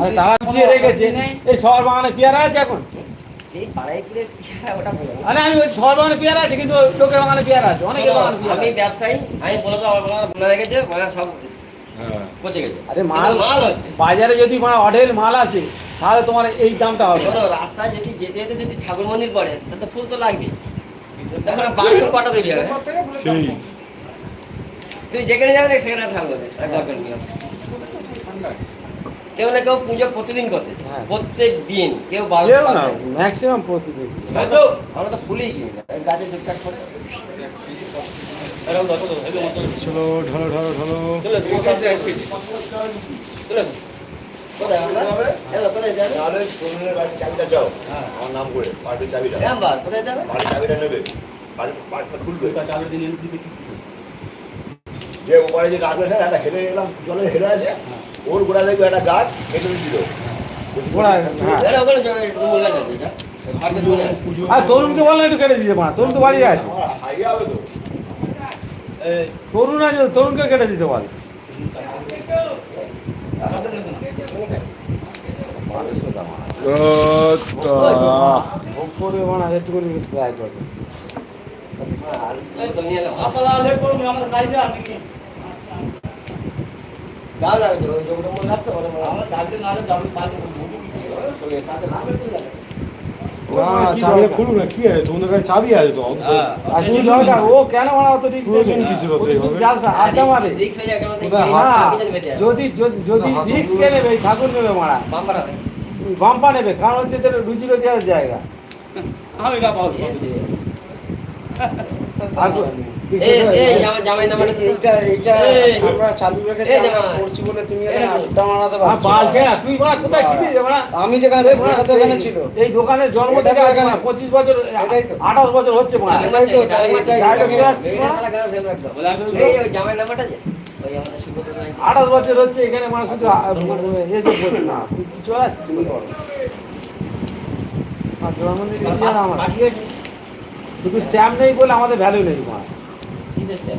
আরে তারা গুছিয়ে রেখেছে। এই শহর বাগানে পেয়ারা আছে এখন? এই পাড়ায় পুরে ওটা বলো আরে আমি বলছি শহর বাগানে পেয়ারা আছে কিন্তু লোকের বাগানে পেয়ারা আছে অনেকের বাগানে আমি ব্যবসায়ী আমি বলে তো আমার বাগান বোনা রেখেছে বাগান সব হ্যাঁ পচে গেছে। আরে মাল মাল হচ্ছে। বাজারে যদি মানে অঢেল মাল আছে তাহলে তোমার এই দামটা হবে। রাস্তায় যদি যেতে যেতে যদি ঠাকুর মন্দির পড়ে তাতে ফুল তো লাগবে। তখন বাঘের কটা দেবে হবে সেই। তুই যেখানে যাবে সেখানে ঠাকুর হবে দরকার নেই। কেউ না কেউ পুজো প্রতিদিন করতে। হ্যাঁ। প্রত্যেক দিন কেউ বারো না ম্যাক্সিমাম প্রতিদিন। আমরা তো ফুলেই কিনি না। গাছে দেখতে করে। চলো ঢলো ঢলো ঢলো। কোথায় আমরা? চাবিটা নাম করে বাড়ির চাবিটা। যাবে? বাড়ির চাবিটা নেবে। বাড়ির বাড়িটা খুলবে। যে ওপারে যে গাছ আছে একটা হেরে এলাম জলের হেরে আছে ওর গোড়া দেখবে একটা গাছ কেটে দিল। গোড়া, হ্যাঁ। আর তরুণকে একটু কেটে দিতে পারে তরুণ তো বাড়ি আছে। আমার হাইয়ে হবে তো। তরুণ আছে তরুণকে কেটে দিতে পারে ভোগ করবে একটু করে। ব্যয় করবে খুলুক না কি আছে? তোমাদের কাছে চাবি আছে তো ও কেন অত প্রয়োজন কিসের হয়ে হাত- আছে। যদি যদি হাত- কে নেবে ঠাকুর নেবে মারা। বাম্পা নেবে কারণ হচ্ছে রুচি রোজগারের জায়গা. ঠাকুর এইটা এইটা আমরা চালু রেখেছি। করছি বলে তুমি আড্ডা মারাতে তুই কোথায় আমি যেখানে ছিল এই দোকানের জন্ম থেকে পঁচিশ বছর সেটাই তো। আঠাশ বছর হচ্ছে সেটাই তো, জামাই নাম্বারটা যে? আঠাশ বছর হচ্ছে এখানে মানে এসে বলছে না তুই কি চলে করো আর জন্মদিন শালা দিয়ে আমার শুধু স্ট্যাম্প নেই বলে আমাদের ভ্যালু নেই মা কিসের না?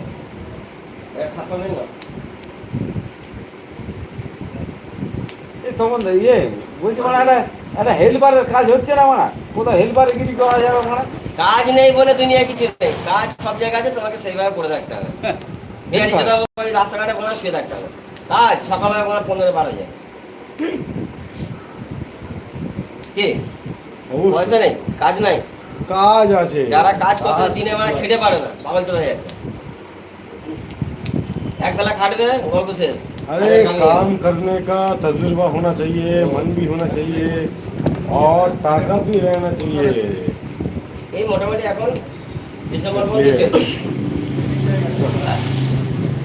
তখন ইয়ে বলছি মানে একটা একটা হেল্পারের কাজ হচ্ছে না মানে? কোথাও হেল্পারে গিরি করা যাবে মানে? কাজ নেই বলে দুনিয়ায় কিছু নেই। কাজ সব জায়গায় আছে তোমাকে সেইভাবে করে থাকতে হবে। যেটা ওই রাস্তাঘাটে কোনো শুয়ে থাকতে হবে। কাজ সকালবেলা কোনো পনেরো বারো যায়। কি? পয়সা নেই কাজ নাই। কাজ আছে। যারা কাজ করতে দিনে মানে খেটে পারে না বাবাল চলে যাচ্ছে। একবেলা খাটবে গল্প শেষ अरे काम करने का तजुर्बा होना चाहिए मन भी होना चाहिए और ताकत भी रहना चाहिए এই মোটামুটি এখন ডিসেম্বর পর इसलिए- চলবে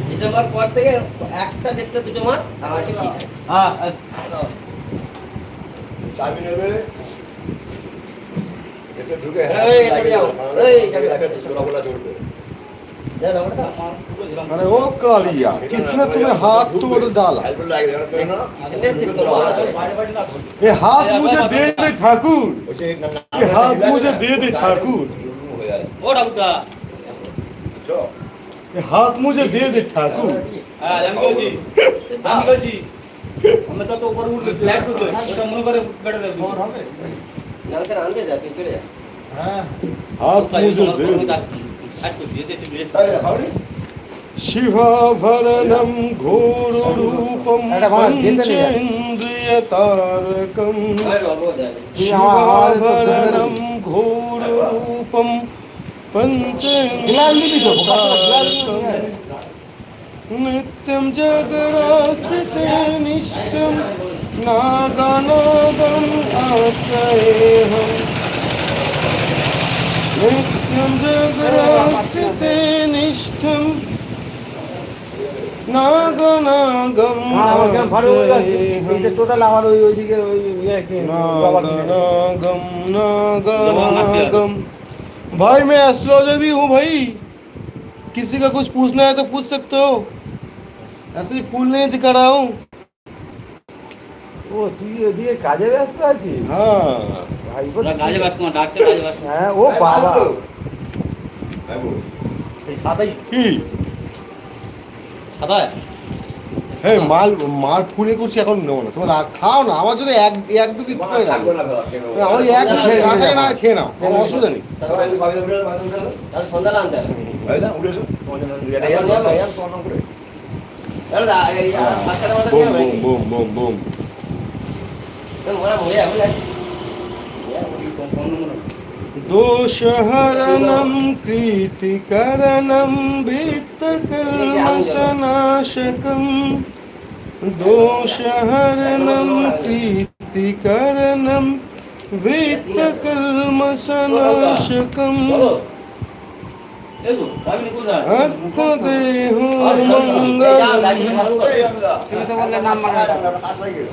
ডিসেম্বর পর থেকে একটা দেখতে দুটো মাস আর আছে কি হ্যাঁ চাবি নেবে এতে ঢুকে এই, এদিকে যাও। এই, যাবে। গোলা চলবে জানো ওটা अरे ओ कालिया किसने तुम्हें हाथ तोड़ डाला সাইকেল লাগে দেখো না किसने तुमको मारा? ये हाथ मुझे दे दे ठाकुर ওই যে না- না- ये हाथ না- मुझे दे दे ठाकुर হয়ে যায়। ও ঠাকুরদা চ। ये हाथ मुझे दे दे ठाकुर হ্যাঁ আমি বলছি আমি বলছি আমরা তো তো উপরে উঠবে ফ্ল্যাট করতে ওটা মনে করে বেটা দেবো না তো আনতে যা তুই চলে যা हाथ मुझे दे दे शिवाभरणं घोररूपं पञ्चेन्द्रियतारकं शिवाभरणं घोररूपं पञ्चेन्द्रियतारकं नित्यं जगरास्थिते निष्ठं नागानादम् आश्रयेऽहम् नित्यं जगरास्थिते निष्ठं नागनागम् হ্যাঁ আমার কেমন ভালো হয়ে যাচ্ছে आश्रयेऽहम् এইটা টোটাল আমার ওই ওইদিকে ওই ইয়ে কি জবা কিনে দিয়েছে। नागनागम नागनागम भाई मैं एस्ट्रोलॉजर भी हूँ भाई किसी का कुछ पूछना है तो पूछ सकते हो ऐसे ही फूल नहीं दिखा रहा हूँ ও তুই ওদিকে কাজে ব্যস্ত আছিস हाँ ভাই ওরা কাজে ব্যস্ত না ডাকছে কাজে ব্যস্ত হ্যাঁ ও বাবা বাবু, এই সাদাই? কি? সাদা হ্যাঁ মাল মার ফুলে করছি এখন নেব না। তোমরা রাখ- খাও না আমার জন্য এক এক দুটি তোমার খেয়ে নাও। আমার এক না খেয়ে না। খেয়ে নাও কোনো অসুবিধা নেই। তাহলে दोषहरणं, प्रीतिकरणं वित्तकल्मषनाशकं दोषहरणं, प्रीतिकरणं वित्तकल्मषनाशकम्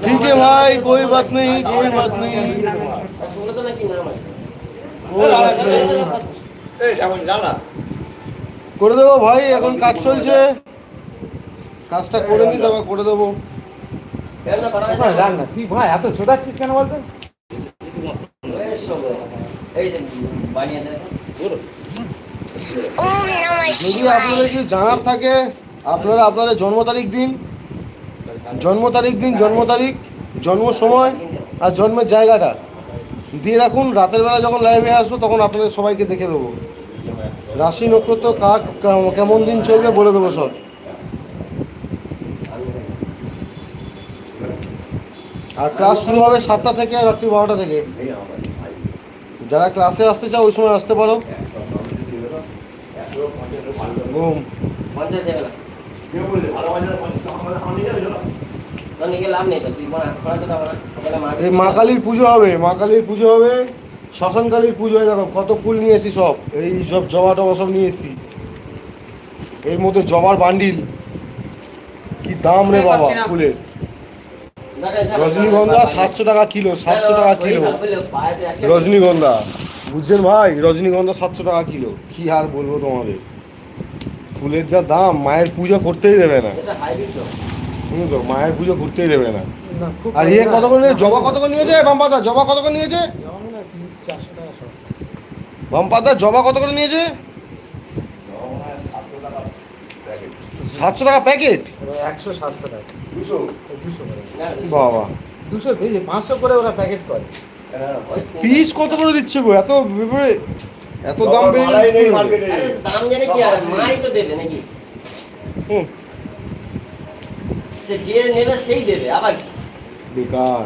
ठीक है भाई, कोई बात नहीं, कोई बात नहीं। করে দেবো ভাই এখন কাজ চলছে। কাজটা করে নিতে হবে করে দেবো। না রাখ না। তুই ভাই এত ছোটাচ্ছিস কেন বলতো? যদি আপনাদের কিছু জানার থাকে আপনারা আপনাদের জন্ম তারিখ দিন জন্ম তারিখ দিন জন্ম তারিখ জন্ম সময় আর জন্মের জায়গাটা। দিয়ে রাখুন রাতের বেলা যখন লাইভে আসব তখন আপনাদের সবাইকে দেখে দেবো। রাশি নক্ষত্র কাক কা- কেমন দিন চলবে বলে দেবো সব। আর ক্লাস শুরু হবে সাতটা থেকে আর রাত্রি বারোটা থেকে। যারা ক্লাসে আসতে চাও ওই সময় আসতে পারো। একশো এই মা কালীর পুজো হবে মা কালীর পুজো হবে শ্মশান কালীর পুজো হয়ে দেখো কত ফুল নিয়ে এসি সব এই সব জবা টবা সব নিয়ে এসি এর মধ্যে জবার বান্ডিল কি দাম রে বাবা ফুলের। রজনীগন্ধা সাতশো টাকা কিলো সাতশো টাকা কিলো। রজনীগন্ধা বুঝছেন ভাই রজনীগন্ধা সাতশো টাকা কিলো কি আর বলব তোমাদের। ফুলের যা দাম মায়ের পুজো করতেই দেবে না। এটা তো শুনুন তো মায়ের পুজো করতেই দেবে না। আর ইয়ে কত করে নিয়ে- জবা কত করে নিয়েছে বাম্পাদা জবা কত করে নিয়েছে? চারশো টাকা সব বাম্পাদা জবা কত করে নিয়েছে? সাতশো টাকা প্যাকেট। সাতশো টাকা প্যাকেট এবার একশো সাতশো টাকা। দুশো। দুশো বাবা। দুশো বেশি পাঁচশো করে ওরা প্যাকেট করে। পিস কত করে দিচ্ছে গো? এত এত দাম বেড়ে দাম জেনে কি আর? মাই তো দেবে নাকি? হুম, যে নেবে সেই দেবে আবার কি? বেকার।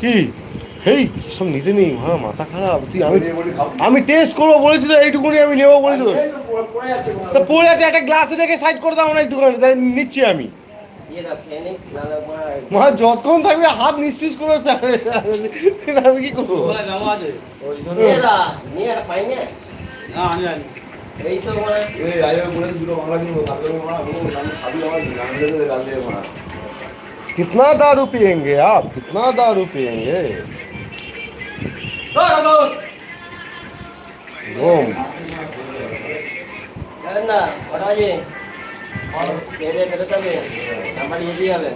কি? হেই সব নিতে নেই? হ্যাঁ মাথা খারাপ। তুই আমি। আমি টেস্ট করব বলেছি তো এইটুকুনি আমি নেব বলেছি তো পড়ে- আছে একটা গ্লাসে রেখে সাইড করে দাও না একটুখানি তাই নিচ্ছি আমি। মা যতক্ষণ থাকবে হাত নিষ্পিস করে আমি কি করব? না না আমি জানি। এই তো মানে এই আইও বলে দুটো বাংলা কিনবো কালকে মারা বলবো আমি খাবি আমার গান দিলে গান দিয়ে মারা कितना दारू पियेंगे आप कितना दारू पियेंगे ओम জানেন না কটা বাজে খেয়ে দিয়ে বেরোতে হবে নাম্বার যেতেই হবে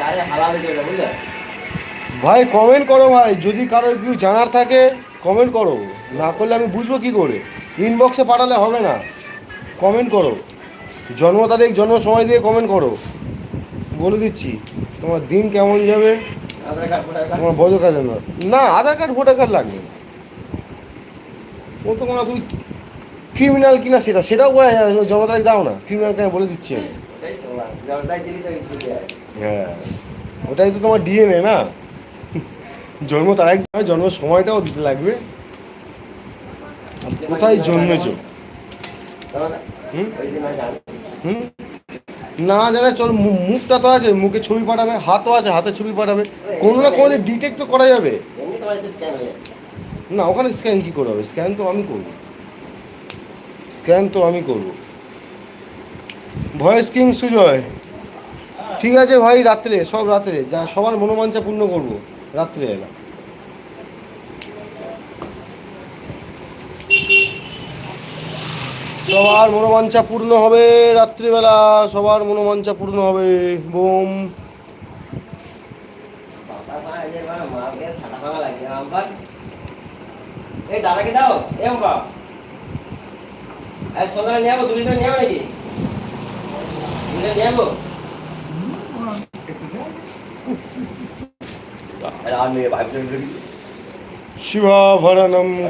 গাড়ি হালা হয়ে যাবে বুঝলে ভাই কমেন্ট করো ভাই যদি কারোর কিছু জানার থাকে কমেন্ট করো না করলে আমি বুঝব কি করে? ইনবক্সে পাঠালে হবে না। কমেন্ট করো। জন্ম তারিখ জন্ম সময় দিয়ে কমেন্ট করো। বলে দিচ্ছি তোমার দিন কেমন যাবে? তোমার বছর কাজে না না আধার কার্ড ভোটার কার্ড লাগবে। ও তো কোনো তুই ক্রিমিনাল কিনা সেটা সেটাও বোঝা যায় জন্ম তারিখ দাও না। ক্রিমিনাল কিনা বলে দিচ্ছি আমি। হ্যাঁ ওটাই তো তোমার ডিএনএ না? জন্ম তারিখ জন্ম সময়টাও দিতে লাগবে। কোথায় জন্মেছো? জানো না? জানি। চল মুখটা তো আছে, মুখে ছবি পাঠাবে, হাতও আছে, হাতে ছবি পাঠাবে। কোনো না কোনো ডিটেক্ট তো করা যাবে। না, ওখানে স্ক্যান কি করে হবে? স্ক্যান তো আমি করব। স্ক্যান তো আমি করব। Voice king Sujoy. ঠিক আছে ভাই, রাত্রে, সব রাত্রে। যা, সবার মনোবাঞ্ছা পূর্ণ করব। রাত্রে এলা সবার মনোবাঞ্ছা পূর্ণ হবে রাত্রিবেলা সবার মনোবাঞ্ছা পূর্ণ হবে। বোম। এই দাদাকে দাও এম বাবা এই সন্ধ্যাটা নিয়ে যাব দু নিয়ে যাব নাকি? দু নিয়ে যাব আর নিয়ে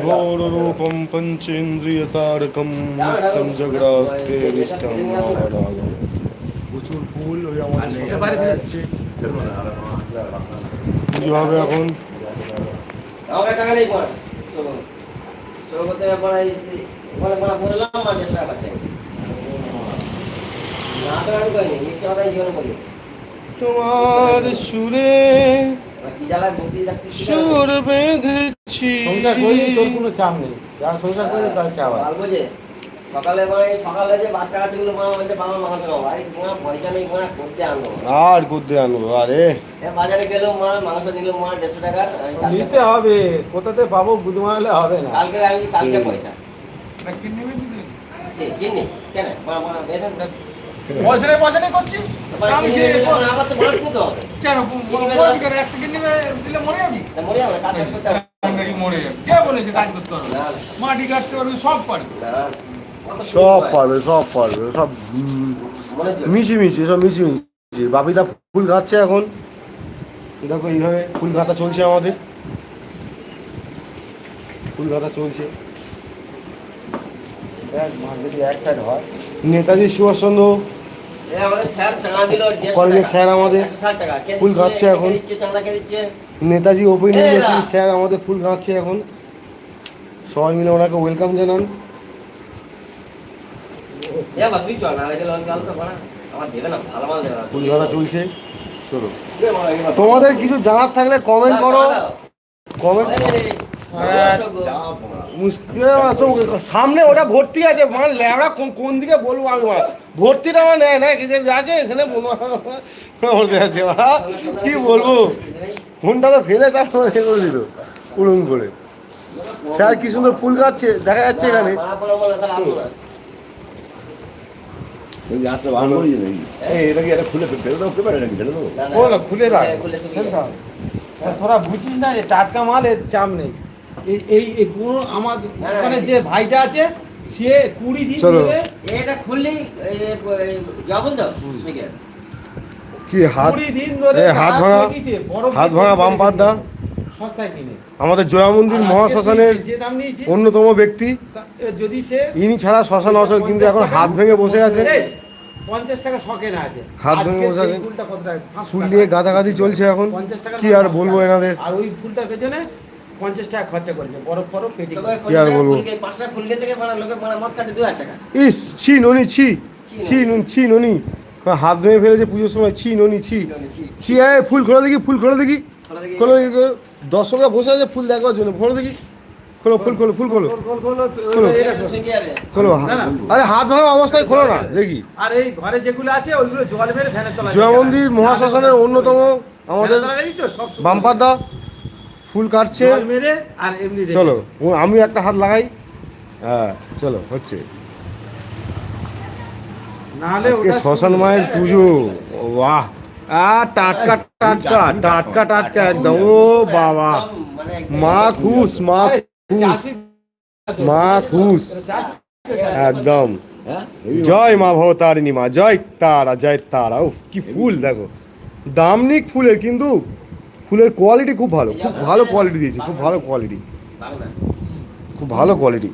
ঘোর রূপম পঞ্চেন্দ্রিয়তারকম মুক্তম জগড়াস্তে নিষ্ঠম প্রচুর ফুল ওই এখন। তোমার সুরে কি জ্বালা মুক্তি রাখতে সুর বেঁধেছি। সংসার করলে তোর কোনো চাপ নেই। যারা সংসার করে তার চাপ আছে। বলব যে সকালে মানে সকালে যে বাচ্চা কাচ্চাগুলো মা বলতে বাবা মাংস খাব আরে তোমার পয়সা নেই মা করতে আনব আর করতে আনব আরে। বাজারে গেলো মা মাংস নিল মা দেড়শো টাকার নিতে হবে কোথাতে পাবো বুধ মারলে হবে না। কালকে আমি কালকে পয়সা। কি, কিননি কেন? মা মা বেতন পয়সা নেই পয়সা নেই করছিস আমি কেন বল করে একটা কিনে দিলে মরে যাবি? মরে যাবে কাজ করতে মরে যাবি। কে বলেছে কাজ করতে পারবে মাটি কাটতে পারবি সব পারবি। সব। পারবে সব পারবে সব মিশি মিশি সব মিশি মিশি। বাপিদা ফুল গাচ্ছে এখন। দেখো এইভাবে ফুল গাঁথা চলছে আমাদের। ফুল গাঁথা চলছে। এক যদি এক সাইড হয়। নেতাজি সুভাষচন্দ্র কলেজের স্যার আমাদের ফুল দিচ্ছে? এখন। নেতাজি ওপেন ইউনিভার্সিটি স্যার আমাদের ফুল গাঁথছে এখন। সবাই মিলে ওনাকে ওয়েলকাম জানান। ফুল গাঁথা চলছে। চলো। তোমাদের কিছু জানার থাকলে কমেন্ট করো। কমেন্ট সামনে ওটা ভর্তি আছে। মানে ল্যাবড়া কোন কোন দিকে বলব আমি? মা ভর্তিটা আমার নেয় না কিছু আছে এখানে বলতে আছে মা কি বলব? ফোনটা তো ফেলে তারপর এ করে দিল। উড়ুন করে। স্যার কি সুন্দর ফুল গাচ্ছে দেখা যাচ্ছে এখানে। খুলে রাখ। তোরা বুঝিস না যে টাটকা মাল এর চাপ নেই। এই এই এই আমার ওখানে যে ভাইটা আছে সে কুড়ি দিন ধরে এটা খুললি এই যে, এই, যা বলতো নাকি? কি হাত কুড়ি দিন ধরে হাত ভাঙা, হাত ভাঙা বাম পাত দা। সস্তায় কিনে। আমাদের জোড়া মন্দির আর মহাশ্মশানের অন্যতম ব্যক্তি। যদি সে ইনি ছাড়া শ্মশান অসল কিন্তু এখন হাত ভেঙে বসে আছে। পঞ্চাশ টাকা শখে না আছে। হাত ভেঙে বসে আছে। ফুল নিয়ে গাদাগাদি চলছে এখন। কি আর বলব এনাদের? আর ওই ফুলটার পেছনে পঞ্চাশ টাকা খরচা করেছে বরফ বরফ পেটি তোকে কি আর বলব? ফুলকে- ফুলকে থেকে মানে লোকে মানে মদ খাচ্ছে দু হাজার টাকা। ইস ছি ননি ছি। ছি নুন। ছি ননি। হাত ভেঙে ফেলেছে পুজোর সময় ছি ননি ছি। ছি আয় ফুল খোলা দেখি ফুল খোলা দেখি। খোলা দেখি। দর্শকরা বসে আছে ফুল দেখার জন্য। খোলো দেখি। খোলো ফুল খোলো ফুল খোলো। খোলো। খোলো। আরে হাত ভাঙা অবস্থায় খোলো না দেখি। আর এই ঘরে যেগুলো আছে ওইগুলো জল মেরে জোড়া মন্দির মহাশ্মশানের অন্যতম আমাদের ফ্যানের তলায় ফুল কাটছে। মেরে আর এমনি চলো আমি একটা হাত লাগাই। হ্যাঁ চলো হচ্ছে। আজকে শ্মশান মায়ের পুজো। বাহ। আ টাটকা টাটকা টাটকা টাটকা একদম। ও বাবা। মা খুশ মা খুশ। মা খুশ। একদম। হ্যাঁ? জয় মা ভবতারিণী মা জয় তারা জয় তারা। উফ কি ফুল দেখো। দামনিক ফুলের কিন্তু ফুলের কোয়ালিটি খুব ভালো খুব ভালো কোয়ালিটি দিয়েছে খুব ভালো কোয়ালিটি খুব ভালো কোয়ালিটি।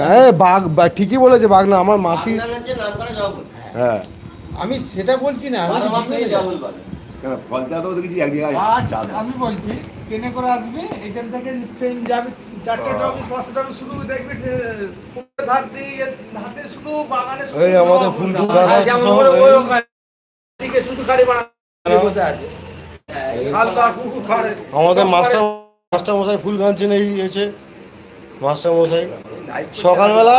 হ্যাঁ বাঘ বা- ঠিকই বলেছে বাঘ না আমার মাসি। হ্যাঁ। আমি সেটা বলছি না আমি আমি বলছি ট্রেনে করে আসবে এখান থেকে ট্রেন যাবে এই আমাদের ফুল মাস্টার মাস্টার মশাই ফুল গাঁচ্ছেন এই হয়েছে মাস্টার মশাই সকালবেলা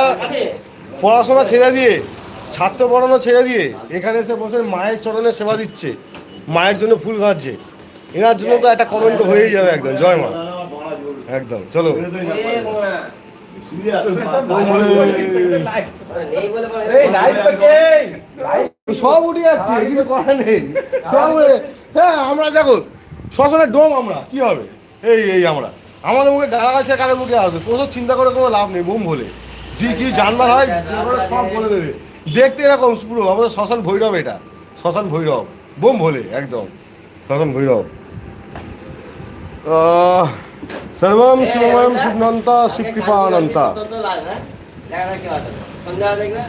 পড়াশোনা ছেড়ে দিয়ে ছাত্র পড়ানো ছেড়ে দিয়ে এখানে এসে বসে মায়ের চরণে সেবা দিচ্ছে। মায়ের জন্য ফুল গাঁচ্ছে এনার জন্য তো একটা কমেন্ট হয়েই যাবে একদম জয় মা। একদম চলো। সব উঠে যাচ্ছে কিছু করার নেই। সব হ্যাঁ আমরা দেখো শ্মশানের ডোম আমরা কি হবে? এই এই আমরা। আমাদের মুখে গালা গাছে কাদের মুখে আসবে? প্রচুর চিন্তা করে কোনো লাভ নেই বোম বলে কি কি জানবার হয় সব বলে দেবে। দেখতে এরকম পুরো আমাদের শ্মশান ভৈরব এটা। শ্মশান ভৈরব বোম ভোলে একদম। শ্মশান ভৈরব। আহ, সর্বম শিবময়ম শিবনন্তা শিবকৃপানন্তা দেখা কি আছে সন্ধ্যা দেখবে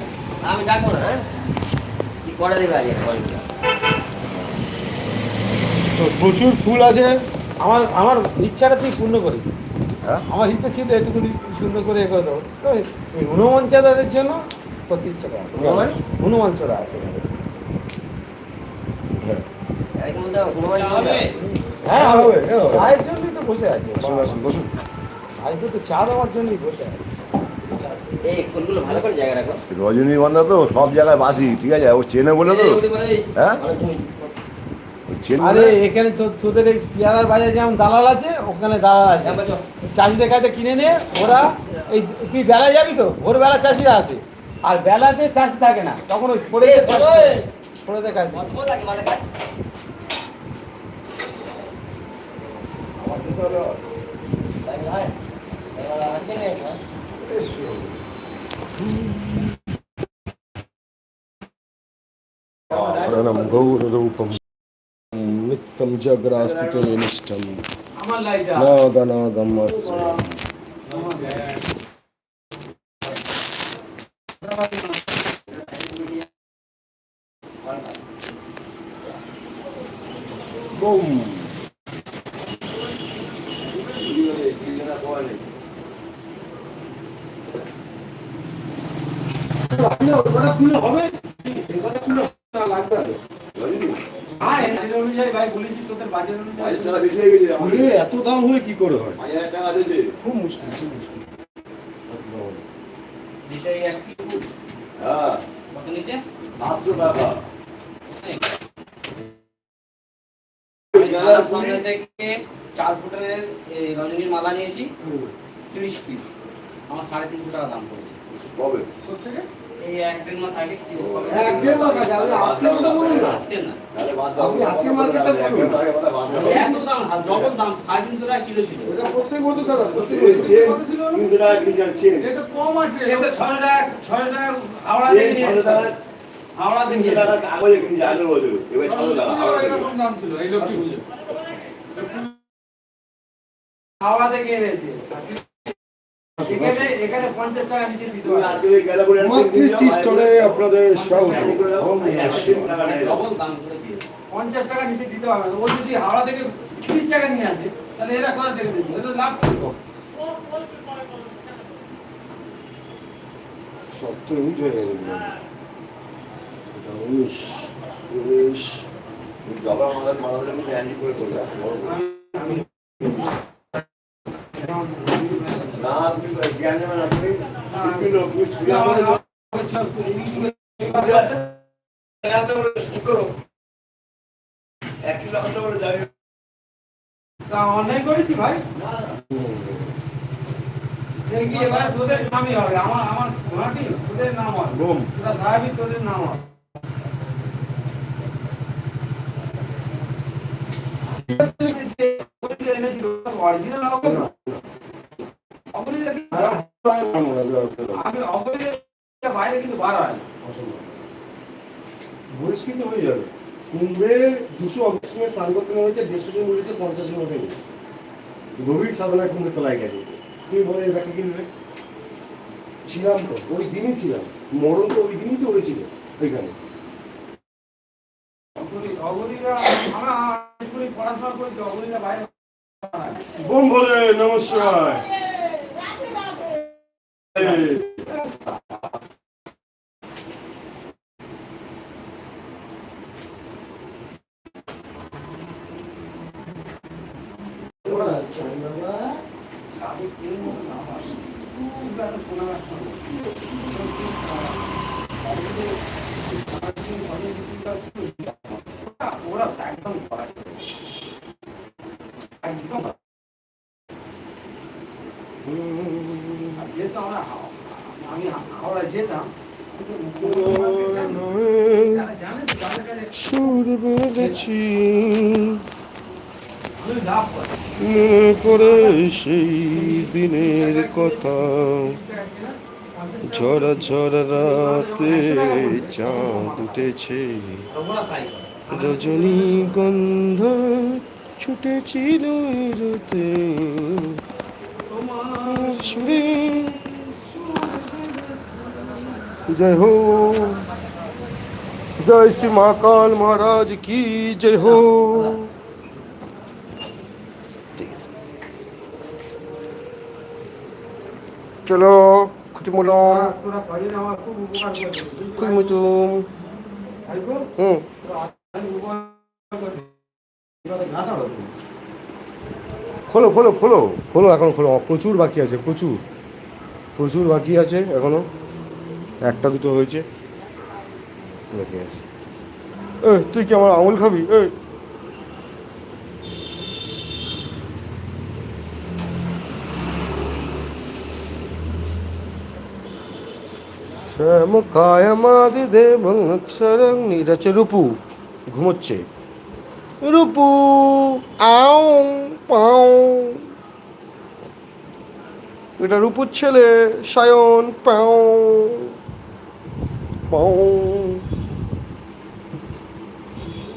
আমি ডাকবো না হ্যাঁ কি করে দেবে আজকে তো প্রচুর ফুল আছে। আমার আমার ইচ্ছাটা তুই পূর্ণ করি। হ্যাঁ? আমার ইচ্ছা ছিল একটুখানি সুন্দর করে এ করে দেবো তো এই হনুমান চাঁদাদের জন্য করতে ইচ্ছা করে। হনুমান? চাঁদা আছে। চলবে হ্যাঁ হবে, বসে আছে। বসুন আসুন বসুন। আজকে তো চা দেওয়ার জন্যই বসে আছে। ভালো করে জায়গা রাখো। রজনীগন্ধা তো সব জায়গায় বাসি ঠিক আছে? ও চেনে বলে তো। হ্যাঁ? আরে এখানে তোদের এই পেয়ারার বাজারে যেমন দালাল আছে ওখানে দালাল আছে। চাষিদের কাছে কিনে নিয়ে ওরা এই তুই বেলা যাবি তো? ভোরবেলা চাষিরা আসে। আর বেলাতে চাষি থাকে না। তখন ওই পড়ে পড়ে দেখা Pero... Taiwan. Taiwan ang din eh, no? Yes, sure. रणं गौररूपं नित्यं जग्रास्तिकेनिष्ठं नागनागम् अस्मि Boom. হয়ে গেছে আমাদের। ফুলের এত দাম হলে কি করে হয়। খুব মুশকিল খুব মুশকিল। হ্যাঁ, সাতশো টাকা। গেলা কুড়ি, চার ফুটের রজনীর মালা নিয়েছি। তিরিশ পিস আমার সাড়ে তিনশো টাকা দাম পড়েছে। কবে? এই এক দেড় মাস আগে এক দেড় মাস আগে, আপনি আজকের কথা বলুন না। আজকে না। তাহলে বাদ দাও। আপনি আজকে মার্কেটটা এক করুন। ঘণ্টা আগে কথা বাদ দাও। এত দাম যখন দাম সাড়ে তিনশো টাকা কিলো ছিল। এটা প্রত্যেক বছর দাদা প্রত্যেক বছর। তিনশো টাকা কিনছে এটা কম আছে। এটা ছয় টাকা ছয় টাকা হাওড়া থেকে ছশো টাকা, হাওড়া থেকে টাকা কাগজে কিনছে আগের বছর। এবার ছশো টাকা, হাওড়া থেকে। দাম ছিল এই লক্ষ্মী পুজো হাওড়া থেকে এনেছে। এখানে এখানে পঞ্চাশ টাকা নিচে দিতে হবে আজকে গেলে বলে স্টলে আপনাদের স্বাগত পঞ্চাশ টাকা নিচে দিতে হবে ও যদি হাওড়া থেকে তিরিশ টাকা নিয়ে আসে তাহলে এরা কোথা থেকে দেবে এটা লাভ করব সব তো হয়ে গেছে। উনিশ উনিশ করে করবে না তুমি জ্ঞান শিল্পী লোক তুমি ছুঁয়ে আমাদের নেবে না, কি করো এক কিলো যাবে। তা অন্যায় করেছি ভাই? দেখবি এবার তোদের নামই হবে। আমার আমার ঘোড়াটি তোদের নাম হবে। তোরা সাহেবই তোদের নাম হবে। গভীর সাধনায় কুম্ভে তলায় গেছে। তুই বলে এই কিনবে ছিলাম তো, ওই দিনই ছিলাম। মরণ তো ওই দিনই তো হয়েছিল ওইখানে। স্কুলে পড়াশোনা করেছি অগরিরা বাইরে হয় না। বোম বলে নমস্কার ওরা একদম করা একদম আর যেহেতু আমরা হাও- আমি হাওড়া যেতাম যারা জানে তো তাদের কাছে সুর বেঁধেছি মনে করে সেই দিনের কথা। ঝরা ঝরা রাতে চাঁদ উঠেছে। রজনী গন্ধ ছুটেছিল রতে সুরে জয় হো, জয় শ্রী মহাকাল মহারাজ, কি জয় হো চলো খুঁটি মুলম তোরা কদিন আমার খুব উপকার করেছিস খুঁটি মুচুম তাইতো? হুম। খোলো খোলো খোলো খোলো এখন খোলো প্রচুর বাকি আছে প্রচুর প্রচুর বাকি আছে এখনও একটা দুটো হয়েছে বাকি আছে এ তুই কি আমার আঙুল খাবি এই শ্যাম কায়ামাদি দেবং অক্ষরং নিরাচে রূপু ঘুমোচ্ছে রূপু আও পাও এটা রূপুর ছেলে সায়ন পাও পাও